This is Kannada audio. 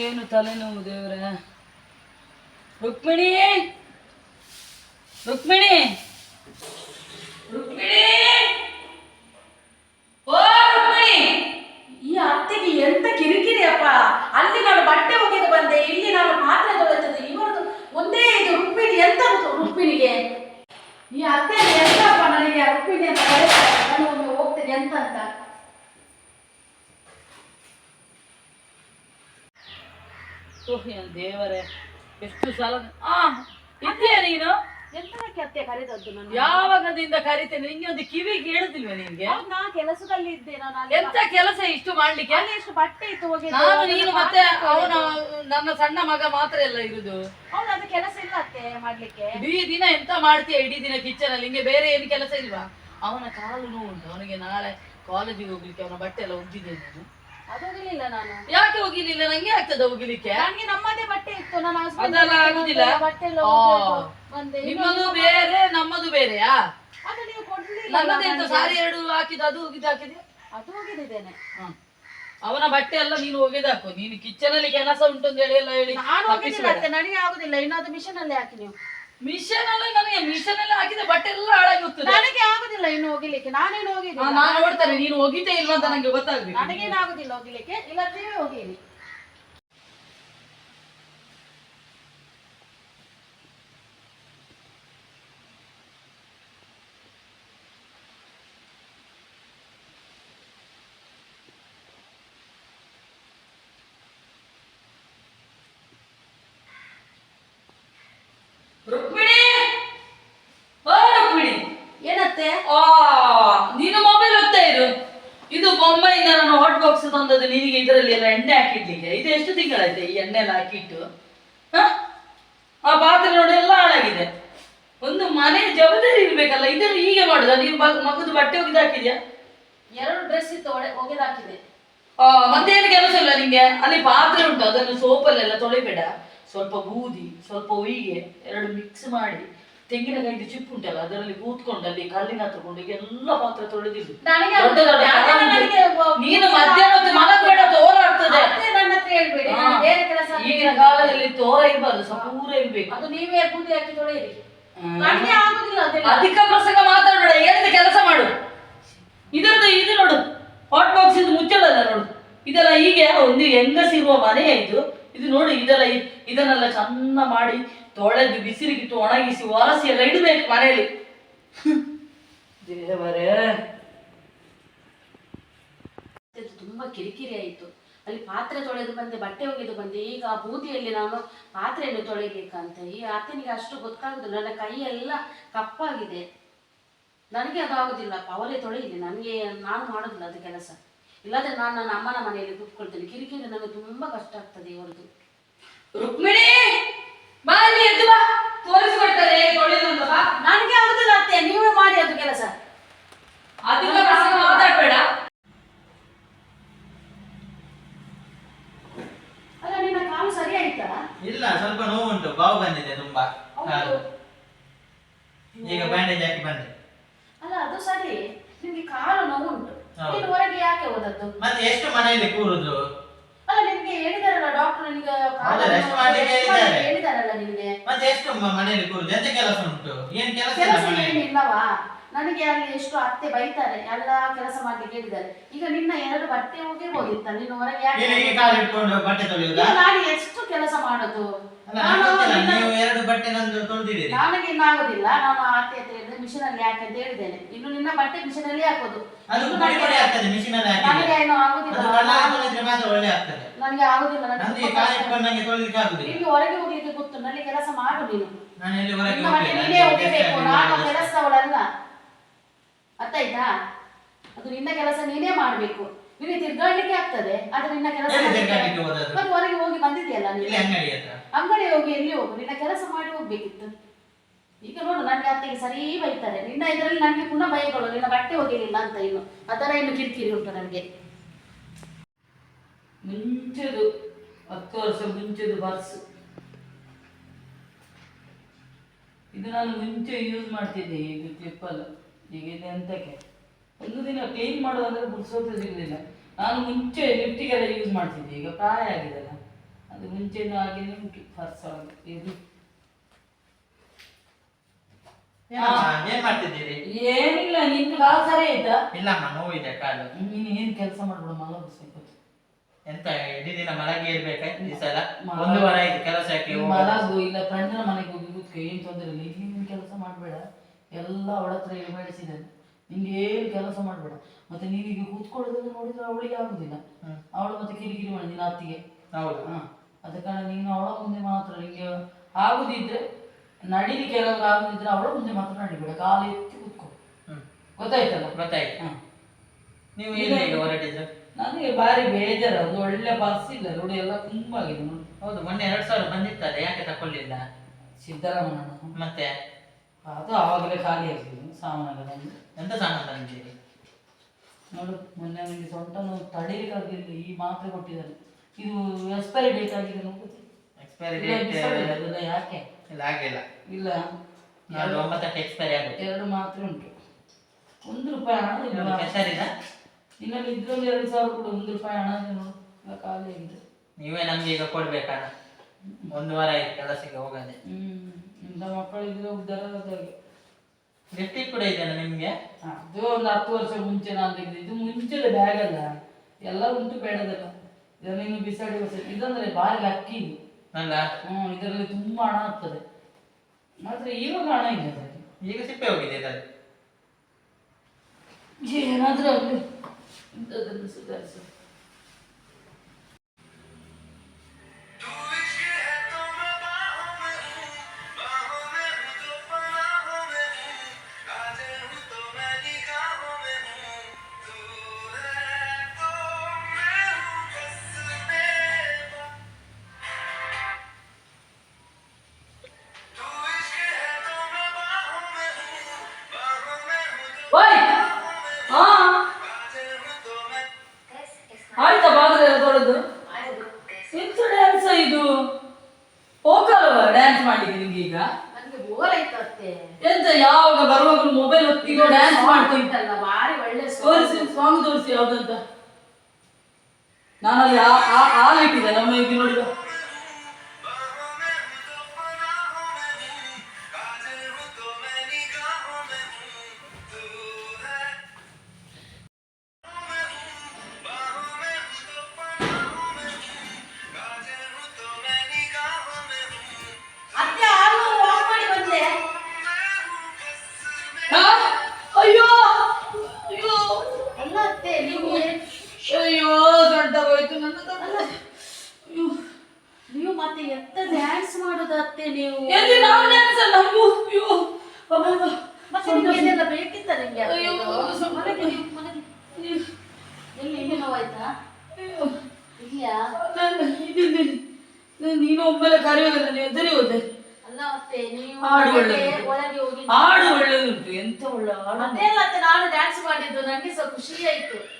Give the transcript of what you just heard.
ಏನು ತಲೆನೋವು ದೇವ್ರ? ರುಕ್ಮಿಣಿ! ರುಕ್ಮಿಣಿ! ರುಕ್ಮಿಣಿ ಓ ರುಕ್ಮಿಣಿ ಈ ಅತ್ತೆಗೆ ಎಂತ ಕಿರಿಕಿರಿ ಅಪ್ಪ ಅಲ್ಲಿ ನಾನು ಬಟ್ಟೆ ಒಗೆದು ಬಂದೆ ಇಲ್ಲಿ ನಾನು ಪಾತ್ರೆ ತೊಳೆತದೆ ಇವರದು ಒಂದೇ ಇದು ರುಕ್ಮಿಣಿ ಎಂತ ಗೊತ್ತು ರುಕ್ಮಿಣಿಗೆ ಈ ಅತ್ತೆ ಎಂತಪ್ಪ ನನಗೆ ಆ ರುಕ್ಮಿಣಿ ಅಂತ ಕರೀತಾರೆ ನಾನು ಒಮ್ಮೆ ಹೋಗ್ತೇನೆ ಎಂತ ಅಂತ ಓಹ್ ಏನ್ ದೇವರೇ ಎಷ್ಟು ಸಲ ಆ ಇದ್ದೀಯ ನೀನು? ಎಂತಕ್ಕೆ ಅತ್ತೆ ಕರೆದದ್ದು ನಾನು? ಯಾವಾಗದಿಂದ ಕರಿತೇನೆ? ನಿಂಗೆ ಒಂದು ಕಿವಿ ಕೇಳುದಿಲ್ವ ನಿಂಗೆ ಹೌದು, ನಾ ಕೆಲಸದಲ್ಲಿ ಇದ್ದೆ ನಾನು ಅಲ್ಲಿ. ಎಂತ ಕೆಲಸ ಇಷ್ಟು ಮಾಡ್ಲಿಕ್ಕೆ? ಅಲ್ಲಿ ಎಷ್ಟು ಬಟ್ಟೆ ಇತ್ತು ಹೋಗಿ ನಾನು ನೀನು ಮತ್ತೆ ಅವನ ನನ್ನ ಸಣ್ಣ ಮಗ ಮಾತ್ರ ಎಲ್ಲ ಇರುದು. ಹೌದು ಅದು ಕೆಲಸ ಇಲ್ಲ ಅತ್ತೆ ಮಾಡ್ಲಿಕ್ಕೆ. ಇಡೀ ದಿನ ಎಂತ ಮಾಡ್ತೀಯ? ಇಡೀ ದಿನ ಕಿಚನ್ ಅಲ್ಲಿ ನಿಂಗೆ ಬೇರೆ ಏನು ಕೆಲಸ ಇಲ್ವಾ? ಅವನ ಕಾಲು ನೋವು ಉಂಟು. ಅವನಿಗೆ ನಾಳೆ ಕಾಲೇಜಿಗೆ ಹೋಗ್ಲಿಕ್ಕೆ ಅವನ ಬಟ್ಟೆ ಎಲ್ಲ ಒಗ್ದಿದ್ದೇನೆ ನಾನು. ಅದು ಹೋಗ್ಲಿಲ್ಲ ನಾನು. ಯಾಕೆ ಹೋಗಿಲಿಲ್ಲ ನಂಗೆ ಆಗ್ತದ ಹೋಗ್ಲಿಕ್ಕೆ? ನನಗೆ ನಮ್ಮದೇ ಬಟ್ಟೆ ಇತ್ತು. ನನ್ನ husband ಅದೆಲ್ಲ ಆಗುದಿಲ್ಲ. ಬಟ್ಟೆ ಎಲ್ಲ ಆ, ಬಂದೆ ನಿಮ್ಮದು ಬೇರೆ ನಮ್ಮದು ಬೇರೆಯಾ? ಅದು ನೀವು ಕೊಡ್ಲಿಲ್ಲ ನಮ್ಮದೇ ನನಗೆ. ಸಾರಿ ಎರಡು ಹಾಕಿದ ಅದು ಹೋಗಿದ್ದು ಹಾಕಿದೆ ಅದು ಹೋಗಿದ್ದೇನೆ. ಅವನ ಬಟ್ಟೆ ಎಲ್ಲ ನೀನು ಒಗೆದಾಕು ನೀನು ಕಿಚನ್ ಅಲ್ಲಿ ಕೆಲಸ ಉಂಟು ಅಂತ ಹೇಳಿ ಎಲ್ಲ ಹೇಳಿ ನಾನು ಹೋಗಿದ್ದಿಲ್ಲ ಅತ್ತೆ. ನನಗೆ ಆಗುದಿಲ್ಲ. ಅದು ಮಿಷನ್ ಅಲ್ಲಿ ಹಾಕಿ ನೀವು. ಮಿಷನ್ ಅಲ್ಲ ನನಗೆ ಮಿಷನ್ ಎಲ್ಲ ಹಾಕಿದ ಬಟ್ಟೆ ಎಲ್ಲ ಹಾಳಾಗಿ ಹೋಗ್ತದೆ. ನನಗೆ ಆಗುದಿಲ್ಲ ಇನ್ನು ಹೋಗಿಲಿಕ್ಕೆ? ನಾನೇನು ಹೋಗಿದ್ದೆ? ಹೋಗಿದ್ದಿಲ್ಲ ನಾನು ಹೋಗಿದ್ದೆ ಇಲ್ವಾ ಅಂತ ನಂಗೆ ಗೊತ್ತಾಗ್ಬೇಕು. ನನಗೇನಾಗುದಿಲ್ಲ ಹೋಗಿಲಿಕ್ಕೆ ಹೋಗ್ಲಿಕ್ಕೆ? ಇಲ್ಲ ನೀವೇ ಹೋಗಿರಿ ರುಕ್ಮಿಣಿ ಓ ರುಕ್ಮಿಣಿ ಏನತ್ತೆ ಆ ನೀನು ಮೊಬೈಲ್ ಹೋಗ್ತಾ ಇರು ಇದು ಬೊಂಬೈಯಿಂದ ನಾನು ಹಾಟ್ ಬಾಕ್ಸ್ ತಂದದ್ದು ನಿನಗೆ ಇದರಲ್ಲಿ ಎಲ್ಲ ಎಣ್ಣೆ ಹಾಕಿಡ್ಲಿಕ್ಕೆ. ಇದು ಎಷ್ಟು ತಿಂಗಳಾಯ್ತು ಈ ಎಣ್ಣೆ ಎಲ್ಲ ಹಾಕಿಟ್ಟು? ಆ ಪಾತ್ರೆ ನೋಡಿ ಎಲ್ಲ ಹಾಳಾಗಿದೆ. ಒಂದು ಮನೆ ಜವಾಬ್ದಾರಿ ಇರ್ಬೇಕಲ್ಲ ಇದನ್ನು ಹೀಗೆ ಮಾಡುದ? ನೀವು ಮಗದು ಬಟ್ಟೆ ಒಗೆದು ಹಾಕಿದ್ಯಾ? ಎರಡು ಡ್ರೆಸ್ ಇತ್ತು ಒಗೆದು ಹಾಕಿದೆ. ಮತ್ತೆ ಏನು ಕೆಲಸ ಇಲ್ಲ ನಿಂಗೆ? ಅಲ್ಲಿ ಪಾತ್ರೆ ಉಂಟು ಅದನ್ನು ಸೋಪಲ್ಲೆಲ್ಲ ತೊಳಿಬೇಡ. ಸ್ವಲ್ಪ ಬೂದಿ ಸ್ವಲ್ಪ ಹುಯಿಗೆ ಎರಡು ಮಿಕ್ಸ್ ಮಾಡಿ. ತೆಂಗಿನಕಾಯಿದು ಚಿಪ್ಪು ಉಂಟಲ್ಲ ಅದರಲ್ಲಿ ಕೂತ್ಕೊಂಡು ಅಲ್ಲಿ ಕಲ್ಲಿನ ಹತ್ರ ಕೊಂಡು ಎಲ್ಲ ಪಾತ್ರ ತೊಳೆದಿದ್ದು. ದೊಡ್ಡ ದೊಡ್ಡ ನೀನು ಮಧ್ಯಾಹ್ನ ಮಲಗಬೇಡ ತೋರ ಆಗ್ತದೆ. ಈಗಿನ ಕಾಲದಲ್ಲಿ ತೋರ ಇರಬಾರ್ದು ಸಪೂರ ಇರ್ಬೇಕು. ಅದು ನೀವೇ ಬೂದಿ ಹಾಕಿ ತೊಳೆಯಿರಿ. ಅಧಿಕ ಪ್ರಸಂಗ ಮಾತಾಡಬೇಡ. ಹೇಳಿದ ಕೆಲಸ ಮಾಡು. ಇದರದ್ದು ಇದು ನೋಡು. ಹಾಟ್ ಬಾಕ್ಸ್ ಇದು ಮುಚ್ಚಲ್ಲ ನೋಡು. ಇದೆಲ್ಲ ಹೀಗೆ ಒಂದು ಹೆಂಗಸಿರುವ ಮನೆ ಇದು. ಇದು ನೋಡಿ ಇದೆಲ್ಲ ಇದನ್ನೆಲ್ಲ ಚಂದ ಮಾಡಿ ತೊಳೆದು ಬಿಸಿಲಿಗಿಟ್ಟು ಒಣಗಿಸಿ ಒರಸಿ ಎಲ್ಲ ಇಡಬೇಕು ಮನೆಯಲ್ಲಿ. ದೇವರೇ. ತುಂಬಾ ಕಿರಿಕಿರಿ ಆಯಿತು. ಅಲ್ಲಿ ಪಾತ್ರೆ ತೊಳೆದು ಬಂದೆ ಬಟ್ಟೆ ಒಗೆದು ಬಂದೆ. ಈಗ ಆ ಬೂದಿಯಲ್ಲಿ ನಾನು ಪಾತ್ರೆಯನ್ನು ತೊಳೆಯಬೇಕಂತ. ಈ ಆತನಿಗೆ ಅಷ್ಟು ಗೊತ್ತಾಗುದಿಲ್ಲ ನನ್ನ ಕೈ ಎಲ್ಲ ಕಪ್ಪಾಗಿದೆ. ನನಗೆ ಅದು ಆಗುದಿಲ್ಲ ಅವರೇ ತೊಳೆಯಿದೆ ನನಗೆ ನಾನು ಮಾಡೋದಿಲ್ಲ ಅದು ಕೆಲಸ. ಇಲ್ಲಾದ್ರೆ ನಾನು ನನ್ನ ಅಮ್ಮನ ಮನೆಯಲ್ಲಿ ಕೂತ್ಕೊಳ್ತೇನೆ. ಕಿರಿಕಿರಿ ನನಗೆ ತುಂಬಾ ಕಷ್ಟ ಆಗ್ತದೆ ಇವರದು. ರುಕ್ಮಿಣಿ ಬಾ ಇಲ್ಲಿ ಎದ್ದು ಬಾ ತೋರಿಸಿಕೊಡ್ತಾರೆ ಹೇಗೆ ತೊಳೆಯೋದು ಅಂತ ಬಾ ನನಗೆ ಆಗುದಿಲ್ಲ ಅತ್ತೆ ನೀವೇ ಮಾಡಿ ಅದು ಕೆಲಸ ಅಧಿಕ ಪ್ರಸಂಗ ಮಾತಾಡಬೇಡ ಅಲ್ಲ ನಿನ್ನ ಕಾಲು ಸರಿ ಆಯ್ತಾ ಇಲ್ಲ ಸ್ವಲ್ಪ ನೋವುಂಟು ಬಾವು ಬಂದಿದೆ ತುಂಬಾ ಕಾಲು ಈಗ ಬ್ಯಾಂಡೇಜ್ ಹಾಕಿ ಬಂದೆ. ಅಲ್ಲ ಅದು ಸರಿ. ನಿಮ್ಗೆ ಕಾಲು ನೋವುಂಟು. ಹೌದು. ನೀನು ಹೊರಗೆ ಯಾಕೆ ಹೋದದ್ದು? ಮತ್ತೆ ಎಷ್ಟು ಮನೆಯಲ್ಲಿ ಕೂರುದು? ಅಲ್ಲ ನಿಮಗೆ ಹೇಳಿದಾರಲ್ಲ ಡಾಕ್ಟರ್ ನಿಮಗೆ ಕಾಲು rest ಮಾಡ್ಲಿಕ್ಕೆ ಹೇಳಿದ್ದಾರೆ. ಹೇಳಿದಾರಲ್ಲ ನಿಮ್ಗೆ? ಮತ್ತೆ ಎಷ್ಟು ಮ- ಮನೆಯಲ್ಲಿ ಕೂರುದು? ಎಂತ ಕೆಲಸ ಉಂಟು? ಏನ್ ಕೆಲಸ ಇಲ್ಲ ಕೆಲಸ ಮನೆಯಲ್ಲಿ? ಏನಿಲ್ಲವಾ? ನನಗೆ ಅಲ್ಲಿ ಎಷ್ಟು ಅತ್ತೆ ಬೈತಾರೆ ಎಲ್ಲ ಕೆಲಸ ಮಾಡ್ಲಿಕ್ಕೆ ಹೇಳಿದ್ದಾರೆ. ಈಗ ನಿನ್ನ ಎರಡು ಬಟ್ಟೆ ಹೋಗಿರ್ಬೋದಿತ್ತ ನೀನು ಹೊರಗೆ ಯಾಕೆ ಇಲ್ಲಿ ಹೀಗೆ ಕಾಲು ಇಟ್ಕೊಂಡು ಬಟ್ಟೆ ತೊಳೆಯುವುದಾ ಈಗ ನಾನು ಎಷ್ಟು ಕೆಲಸ ಮಾಡೋದು? ಅಲ್ಲ ನಾನು ನಂಗೆ ಗೊತ್ತಿಲ್ಲ, ನಿನ್ನ- ನೀವು ಎರಡು ಬಟ್ಟೆ ನಂದು ತೊಳೆದಿದ್ದೀರಿ. ನನಗೆ ಇನ್ನಾಗೋದಿಲ್ಲ ನಾನು ಅತ್ತೆ ಹತ್ರ ಹೇಳಿದ್ರೆ ಮಿಷನ್ ಅಲ್ಲಿ ಯಾಕೆ ಅಂತ ಹೇಳಿದ್ದೇನೆ. ಇನ್ನು ನಿನ್ನ ಬಟ್ಟೆ ಮಿಷನ್ ಅಲ್ಲಿ ಹಾಕೋದು. ಅದು ಇನ್ನು ಪುಡಿ ನನಗೆ- ಪುಡಿ ಆಗ್ತದೆ ಮಿಷಿನ್ ಅಲ್ಲಿ ನನಗೆ ಹಾಕಿದ್ರೆ ಏನು ಆಗುದಿಲ್ಲ. ಅದು ಕಳ್ಳಾಗಿ ತೊಳೆದ್ರೆ ಮಾತ್ರ ಒಳ್ಳೆ ಆಗ್ತದೆ. ನನಗೆ ಆಗುದಿಲ್ಲ ನನಗೆ ನಂದು ಈ ತುಂಬಾ ಕಾಲು ಕಷ್ಟ. ಇಟ್ಕೊಂಡು ನಂಗೆ ತೊಳಿಲಿಕ್ಕೆ ಆಗುದಿಲ್ಲ. ಇಲ್ಲಿ ಹೊರಗೆ ಹೋಗ್ಲಿಕ್ಕೆ ಗೊತ್ತು ನನಗೆ ಕೆಲಸ ಮಾಡು ನೀನು. ನಾನು ಕೆಲಸವಳಲ್ಲ ಹೊರಗೆ ನಿನ್ನ ಬಟ್ಟೆ ನೀನೇ ನಾನು. ಕೆಲಸದವಳಲ್ಲ ಅರ್ಥ ಆಯ್ತಾ ಅದು ನಿನ್ನ ಕೆಲಸ ನೀನೇ ಮಾಡ್ಬೇಕು. ನಿನಗೆ ತಿರ್ಗಾಡ್ಲಿಕ್ಕೆ ಆಗ್ತದೆ ಆದ್ರೆ ನಿನ್ನ ಕೆಲಸ? ಮತ್ತೆ ಹೊರಗೆ ಹೋಗಿ ಬಂದಿದೆಯಲ್ಲ ನೀನು? ಅಂಗಡಿ ಹೋಗಿ ಎಲ್ಲಿ ಹೋಗು? ನಿನ್ನ ಕೆಲಸ ಮಾಡಿ ಹೋಗ್ಬೇಕಿತ್ತು. ಈಗ ನೋಡು ನನ್ಗೆ ಅತ್ತೆಗೆ ಸರಿ ಬೈತಾರೆ. ನಿನ್ನ ಇದರಲ್ಲಿ ನನಗೆ ಪುನಃ ಬೈಗಳು ನಿನ್ನ ಬಟ್ಟೆ ಹೋಗಿರಲಿಲ್ಲ ಅಂತ ಇನ್ನು. ಅದರ ಇನ್ನು ಕಿರಿಕಿರಿ ಉಂಟು ನನಗೆ. ಮುಂಚೆದು ಹತ್ತು ವರ್ಷ ಮುಂಚೆದು ಬರ್ಸ್ ಇದು ನಾನು ಮುಂಚೆ ಯೂಸ್ ಮಾಡ್ತಿದ್ದೆ ಈಗ ಕ್ಲಿಪ್ಪಲ್ಲ ಈಗ ಅಂತಕ್ಕೆ ಒಂದು ದಿನ ಕ್ಲೀನ್ ಮಾಡೋದಂದ್ರೆ ಬುಡ್ಸೋದು ಸಿಗಲಿಲ್ಲ ನಾನು ಮುಂಚೆ ಲಿಫ್ಟಿಗೆಲ್ಲ ಯೂಸ್ ಮಾಡ್ತಿದ್ದೆ ಈಗ ಪ್ರಾಯ ಆಗಿದೆಲ್ಲ ಅದು ಮುಂಚೆನೂ ಹಾಗೇನೆ ಉಂಟು ಒಳಗೆ ಇದು. ಏನ್ ಮಾಡ್ತಿದ್ದೀರಿ? ಏನಿಲ್ಲ ನಿನ್ ಕಾಲು ಸರಿ ಆಯ್ತಾ? ಇಲ್ಲಮ್ಮ ನೋವಿದೆ ಕಾಲು. ನೀನು ಏನು ಕೆಲಸ ಮಾಡ್ಬೇಡ ಮಲಗು ಸ್ವಲ್ಪ. ಎಂತ ಇಡೀ ದಿನ ಮಲಗಿ ಇರ್ಬೇಕಾ ಈ ಸಲ ಒಂದು ವಾರ ಆಯ್ತು ಕೆಲಸಕ್ಕೆ ಮಲಗು ಇಲ್ಲ ಫ್ರೆಂಡ್ನ ಮನೆಗೆ ಹೋಗಿ ಕೂತ್ಕೊ ಏನು ತೊಂದರೆ ಇಲ್ಲ. ಇಲ್ಲಿ ನೀನು ಕೆಲಸ ಮಾಡಬೇಡ. ಎಲ್ಲ ಅವಳ ಹತ್ರ ಹೇಳಿ ಮಾಡಿಸಿದ್ದಾನೆ. ನಿಂಗೆ ಏನು ಕೆಲಸ ಮಾಡಬೇಡ. ಮತ್ತೆ ನೀವೀಗ ಕೂತ್ಕೊಳ್ಳೋದನ್ನ ನೋಡಿದ್ರೆ ಅವಳಿಗೆ ಆಗುದಿಲ್ಲ. ಅವಳು ಮತ್ತೆ ಕಿರಿಕಿರಿ ಮಾಡಿ ನಿನ್ನ ಅತ್ತಿಗೆ. ಹೌದು. ಅದ ಕಾರಣ ನೀನು ಅವಳ ಮುಂದೆ ಮಾತ್ರ ನಿಂಗೆ ಆಗುದಿದ್ರೆ ನಡಿಲಿಕ್ಕೆ ಏನಾದ್ರು ಆಗುದಿದ್ರೆ ಅವಳ ಮುಂದೆ ಮಾತ್ರ ನಡಿಬೇಡ. ಕಾಲು ಎತ್ತಿ ಕೂತ್ಕೊ. ಗೊತ್ತಾಯ್ತಲ್ಲ? ಗೊತ್ತಾಯ್ತು. ಹಾ. ನೀವು ಹೊರಟಿದ್ದು? ನನಗೆ ಭಾರಿ ಬೇಜಾರು. ಅದು ಒಳ್ಳೆ ಬಸ್ ಇಲ್ಲ. ರೋಡ್ ಎಲ್ಲ ತುಂಬಾ ಆಗಿದೆ ನೋಡಿ ಹೌದು. ಮೊನ್ನೆ ಎರಡು ಸಾವಿರ ಬಂದಿತ್ತಲ್ಲ ಯಾಕೆ ತಕೊಳ್ಳಿಲ್ಲ ಸಿದ್ದರಾಮಣ್ಣ ಮತ್ತೆ? ಅದು ಆವಾಗಲೇ ಖಾಲಿ ಆಗ್ತದೆ ಸಾಮಾನೆಲ್ಲ ಎಂತ ಸಾಮಾನು ತಂದಿದ್ದೀರಿ ನೋಡು ಮೊನ್ನೆ ನನಗೆ ಸೊಂಟ ನೋವು ಈ ಮಾತ್ರೆ ಕೊಟ್ಟಿದ್ದಾರೆ. ಇದು ಎಕ್ಸ್ಪೈರಿ ಡೇಟ್ ಆಗಿದೆ ಎಕ್ಸ್ಪೈರಿ ಡೇಟ್ ಅದೆಲ್ಲ ಯಾಕೆ? ಇಲ್ಲ ಆಗಿಲ್ಲ ಇಲ್ಲ. ನಾಳೆ ಒಂಬತ್ತಕ್ಕೆ ಎಕ್ಸ್ಪೈರಿ ಆಗುತ್ತೆ. ಎರಡು ಮಾತ್ರೆ ಉಂಟು. ಒಂದು ರೂಪಾಯಿ ಹಣ ಇಲ್ಲ. ಇನ್ನೊಂದು ಇದ್ರಲ್ಲಿ ಎರಡು ಸಾವಿರ ಕೂಡ ಒಂದು ರೂಪಾಯಿ ಹಣ ಇದೆ ನೋಡು. ಖಾಲಿ ಆಗಿದೆ. ನೀವೇ ನಮ್ಗೆ ಈಗ ಕೊಡ್ಬೇಕಣ್ಣ. ಒಂದು ವಾರ ಆಯ್ತು ಕೆಲಸಕ್ಕೆ ಹೋಗದೆ. ಹ್ಮ್. ಇಂಥ ಮಕ್ಕಳಿಗೆ ಉದ್ದಾರ ಗಟ್ಟಿ ಕೂಡ ಇದೆಯಲ್ಲ ನಿಮಗೆ? ಅದು ಒಂದು ಹತ್ತು ವರ್ಷ ಮುಂಚೆ ನಾನು ತೆಗೆದಿದ್ದು. ಇದು ಮುಂಚೆದ ಬ್ಯಾಗ್ ಅಲ್ಲ. ಎಲ್ಲ ಉಂಟು ಬೇಡದಲ್ಲ. ಇದನ್ನು ಇನ್ನು ಬಿಸಾಡಿ ಇದಂದ್ರೆ ಭಾರಿ ಅಕ್ಕಿ ಇದು. ಅಲ್ಲ ಹ್ಮ್ ಇದರಲ್ಲಿ ತುಂಬಾ ಹಣ ಆಗ್ತದೆ. ಮಾತ್ರ ಈಗ ಹಣ ಇಲ್ಲ ಅದರಲ್ಲಿ. ಈಗ ಸಿಪ್ಪೆ ಹೋಗಿದೆ ಇದರಲ್ಲಿ. ಏನಾದರೂ ಆಗಲಿ. ಇಂಥದ್ದನ್ನು ಆಯ್ತಾ ಬಾಗಿಲು ಎಲ್ಲ ತೊಳೆದು? ಎಂತ ಡ್ಯಾನ್ಸ್ ಇದು? ಹೋಗಲ್ವ ಡ್ಯಾನ್ಸ್ ಮಾಡಿದ್ದೆ ನಿಮ್ಗೆ ಈಗ? ಎಂತ ಯಾವಾಗ ಬರುವಾಗ ಮೊಬೈಲ್ ಹೊತ್ತಿಗೆ ಡ್ಯಾನ್ಸ್ ಮಾಡ್ತೀನಿ ಬಾರಿ ಒಳ್ಳೆ ತೋರಿಸಿ ಸಾಂಗ್ ತೋರಿಸಿ ಯಾವ್ದಂತ ನಾನಲ್ಲಿ ಆ- ಆ- ಹಾಲು ಇಟ್ಟಿದ್ದೆ ನಮ್ಮ ಈಗ ನೋಡಿದ ಮತ್ತೆ ಎಂತ ಡ್ಯಾನ್ಸ್ ಮಾಡೋದು ಅತ್ತೆ ನೀವು? ಎಲ್ಲಿ ನಾವು ಡ್ಯಾನ್ಸ್ ಅಲ್ಲ? ಅಯ್ಯೋ ಅಯ್ಯೋ. ಅಬ್ಬಬ್ಬ. ಮತ್ತೆ ನಿಮ್ಗೆ ಇದೆಲ್ಲ ಬೇಕಿತ್ತ ನಿಮ್ಗೆ? ಅಯ್ಯೋ, ಮನೆಗೆ ಸ್ವಲ್ಪ- ಮಲಗಿ ನೀವು, ಮಲಗಿ. ಎಲ್ಲಿ ಎಲ್ಲಿ ನೋವಾಯ್ತಾ? ಅಯ್ಯೋ. ನಾನು ಇದ್ದೀನಿ. ನಾನು ನೀನು ಒಮ್ಮೆಲೆ ಕರೆಯುವಾಗ ನಾನು ಹೋದೆ. ಅಲ್ಲ ಅತ್ತೆ ನೀವು ಹಾಡು ಒಳಗೆ ಹೋಗಿ ಹಾಡು ಒಳ್ಳೆದುಂಟು. ಎಂತ ಒಳ್ಳೆ ಹಾಡು ಅದೇ ಅಲ್ಲ ಅತ್ತೆ ನಾನು ಡ್ಯಾನ್ಸ್ ಮಾಡಿದ್ದು. ನನಗೆ ಸ್ವಲ್ಪ ಖುಷಿ ಆಯ್ತು.